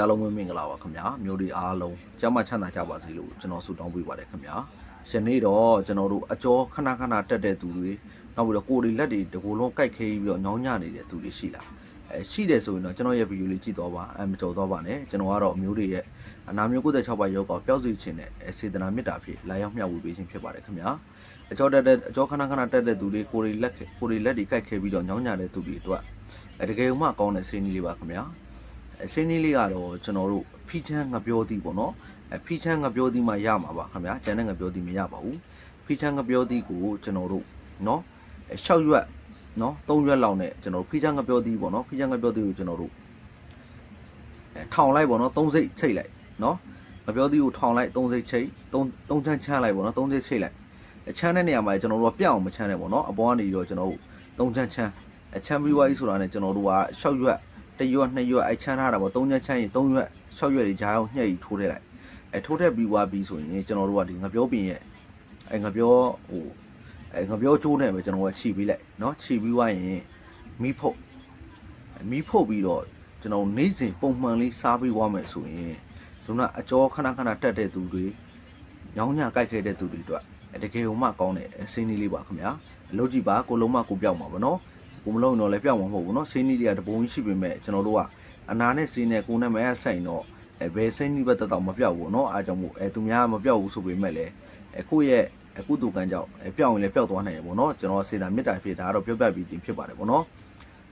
အားလုံးပဲမင်္ဂလာပါခင်ဗျာမျိုးတွေအားလုံးကျမ်းမချမ်းသာကြပါစေလို့ကျွန်တော်ဆုတောင်းပေးပါတယ်ခင်ဗျာယနေ့တော့ကျွန်တော်တို့အကျော်ခဏခဏတက်တဲ့သူတွေနောက်ပြီးတော့ကိုယ်တွေလက်တွေတကူလုံးကြိုက်ခဲပြီးတော့ညောင်းညနေတဲ့သူတွေရှိလားအဲရှိတယ်ဆိုရင်တော့ကျွန်တော်ရဲ့ဗီဒီယိုလေးကြည့်တော့ပါအဲမကြော်တော့ပါနဲ့ကျွန်တော်ကတော့အမျိုးတွေရဲ့အနာမျိုး96ပါယောဂပျောက်စီခြင်းနဲ့စေတနာမေတ္တာဖြစ်လာရောက်မျှဝေပေးခြင်းဖြစ်ပါတယ်ခင်ဗျာအကျော်တက်တဲ့အကျော်ခဏခဏတက်တဲ့သူတွေကိုယ်တွေလက်ကိုယ်တွေလက်တွေကြိုက်ခဲပြီးတော့ညောင်းညတဲ့သူတွေအတွက်အဲတကယ်မှကောင်းတဲ့စိတ်နည်းလေးပါခင်ဗျာ အစင်းလေးလေးကတော့ကျွန်တော်တို့ဖီချမ်းငပြောသည်ပေါ့နော်အဖီချမ်းငပြောသည်မှရမှာပါခင်ဗျာကျန်တဲ့ငပြောသည်မရပါဘူးဖီချမ်းငပြောသည်ကိုကျွန်တော်တို့နော်အဲ6ရွက်နော်3ရွက်လောက်နဲ့ကျွန်တော်တို့ဖီချမ်းငပြောသည်ပေါ့နော်ဖီချမ်းငပြောသည်ကိုကျွန်တော်တို့အဲထောင်လိုက်ပေါ့နော်3စိတ်ချိတ်လိုက်နော်ငပြောသည်ကိုထောင်လိုက်3စိတ်ချိတ်3 3ချမ်းချမ်းလိုက်ပေါ့နော်3စိတ်ချိတ်လိုက်အချမ်းတဲ့နေရာမှာကျွန်တော်တို့ကပြအောင်မချမ်းနဲ့ပေါ့နော်အပေါ်ကနေတော့ကျွန်တော်တို့3ချမ်းချမ်းအချမ်းပြီးွားကြီးဆိုတာနဲ့ကျွန်တော်တို့က6ရွက် တရွက်နှစ်ရွက်အဲချမ်းထားတာပေါ့သုံးချက်ချမ်းရင်သုံးရွက်၆ရွက်တွေဂျားအောင်ညှက်ပြီးထိုးထည့်လိုက်အဲထိုးထည့်ပြီးွားပြီးဆိုရင်ကျွန်တော်တို့ကဒီငပြောပင်ရဲ့အဲငပြောဟိုအဲငပြောချိုးနဲ့ပဲကျွန်တော်ကခြီပြီးလိုက်เนาะခြီပြီးွားရင်မီးဖုတ်မီးဖုတ်ပြီးတော့ကျွန်တော်နေ့စဉ်ပုံမှန်လေးစားပြီးွားမယ်ဆိုရင်ဒီကအကျော်ခဏခဏတက်တဲ့သူတွေညောင်းညကြိုက်ခဲ့တဲ့သူတွေအတွက်အဲတကယ်ဟိုမှကောင်းတဲ့အစင်းလေးလေးပါခင်ဗျာအလုပ်ကြည့်ပါကိုလုံးမကိုပြောက်မှာပါเนาะ ကိုမလုံးတော့လည်းပြောင်းမှာမဟုတ်ဘူးเนาะဆေးနီးတွေကတပုံကြီးရှိပေမဲ့ကျွန်တော်တို့ကအနာနဲ့ဆေးနဲ့ကိုယ်နဲ့မဲဆိုင်တော့အဲဘယ်ဆေးနီးဘက်တက်တော့မပြောက်ဘူးเนาะအားကြောင့်မို့အဲသူများမပြောက်ဘူးဆိုပေမဲ့လည်းအခုရဲ့အခုတူကန်ကြောင့်အဲပြောင်းရင်လည်းပြောက်သွားနိုင်တယ်ပေါ့เนาะကျွန်တော်စေတာမေတ္တာဖြစ်ဒါကတော့ပြောပြပြီးတင်ဖြစ်ပါတယ်ပေါ့เนาะ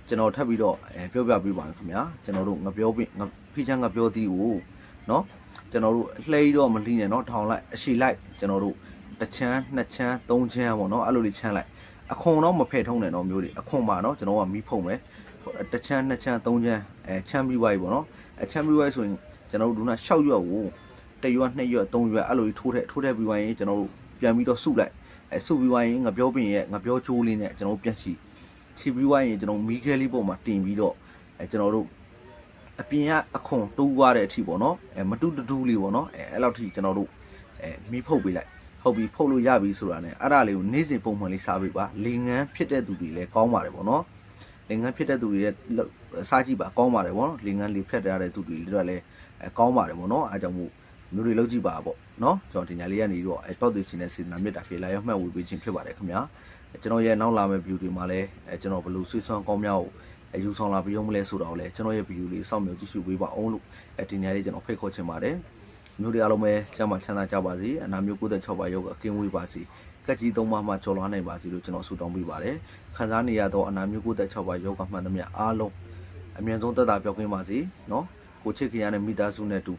ကျွန်တော်ထပ်ပြီးတော့အဲပြောပြပေးပါမယ်ခင်ဗျာကျွန်တော်တို့ငပြောပြီးငဖိချမ်းငပြောသည်ကိုเนาะကျွန်တော်တို့လှဲတော့မလှီးနဲ့เนาะထောင်လိုက်အရှိလိုက်ကျွန်တော်တို့တစ်ချမ်းနှစ်ချမ်းသုံးချမ်းပေါ့เนาะအဲ့လိုလေးချမ်းလိုက် အခွန်တော့မဖဲ့ထုံးနဲ့တော့မျိုးတွေအခွန်ပါเนาะကျွန်တော်ကမီးဖုံမယ်တစ်ချမ်းနှစ်ချမ်းသုံးချမ်းအဲချမ်းပြီးွားပြီပေါ့เนาะအဲချမ်းပြီးွားဆိုရင်ကျွန်တော်တို့က6ရွက်ကို1ရွက်2ရွက်3ရွက်အဲ့လိုကြီးထိုးထည့်ထိုးထည့်ပြီးွားရင်ကျွန်တော်တို့ပြန်ပြီးတော့စုလိုက်အဲစုပြီးွားရင်ငပြောပင်ရဲ့ငပြောချိုးလေးနဲ့ကျွန်တော်တို့ပြန်ချီချီပြီးွားရင်ကျွန်တော်မီးခဲလေးပုံမှာတင်ပြီးတော့အဲကျွန်တော်တို့အပြင်ကအခွန်တိုးွားတဲ့အထိပေါ့เนาะအဲမတူတူတူလေးပေါ့เนาะအဲအဲ့လောက်ထိကျွန်တော်တို့အဲမီးဖုတ်ပေးလိုက် ဟုတ်ပြီဖုတ်လို့ရပြီဆိုတာ ਨੇ အဲ့ဒါလေးကိုနေ့စဉ်ပုံမှန်လေးစားပေးပါလေငန်းဖြစ်တဲ့သူတွေလည်းကောင်းပါတယ်ဗောနော်လေငန်းဖြစ်တဲ့သူတွေလည်းစားကြည့်ပါကောင်းပါတယ်ဗောနော်လေငန်းလေးဖြတ်ရတဲ့သူတွေလည်းလည်းအဲကောင်းပါတယ်ဗောနော်အားကြောင့်မို့မျိုးတွေလောက်ကြည့်ပါဗောနော်ကျွန်တော်ဒီညာလေးကနေတော့အဲပောက်သိချင်းနဲ့စေတနာမြတ်တာဖြစ်လာရောက်မှတ်ဝေပေးခြင်းဖြစ်ပါတယ်ခင်ဗျာကျွန်တော်ရဲ့နောက်လာမယ့် view တွေမှာလည်းအဲကျွန်တော်ဘယ်လိုဆွေးဆွမ်းကောင်းများကိုအယူဆောင်လာပြီးအောင်မလဲဆိုတော့လည်းကျွန်တော်ရဲ့ view လေးစောင့်မျှော်ကြည့်ရှုပေးပါအောင်လို့အဲဒီညာလေးကျွန်တော်ဖိတ်ခေါ်ချင်ပါတယ် မျိုးတွေအားလုံးပဲကျမ်းမာချမ်းသာကြပါစေအနာမျိုး96ပါယောဂကင်းဝေးပါစေကက်ကြီးသုံးပါးမှကျော်လွှားနိုင်ပါစေလို့ကျွန်တော်ဆုတောင်းပေးပါတယ်ခံစားနေရသောအနာမျိုး96ပါယောဂမှန်သမျှအားလုံးအမြန်ဆုံးသက်သာပြောင်းကင်းပါစေနော်ကိုချစ်ခင်ရတဲ့မိသားစုနဲ့တူ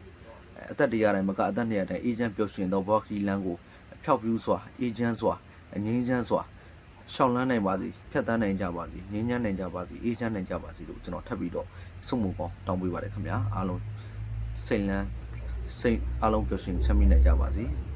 အသက်တရားတိုင်းမကအသက်နေရတဲ့အေဂျင့်ပျော်ရွှင်သောဘောခီလန်းကိုဖျောက်ပြူးစွာအေဂျင့်စွာအငင်းချမ်းစွာရှောင်းလန်းနိုင်ပါစေဖြတ်တန်းနိုင်ကြပါစေငင်းချမ်းနိုင်ကြပါစေအေဂျင့်နိုင်ကြပါစေလို့ကျွန်တော်ထပ်ပြီးတော့ဆုမပေါင်းတောင်းပေးပါတယ်ခင်ဗျာအားလုံးစိတ်လန်း စိတ်အလုံးပျော်ရွှင်ချမ်းမြေ့နိုင်ကြပါစေ။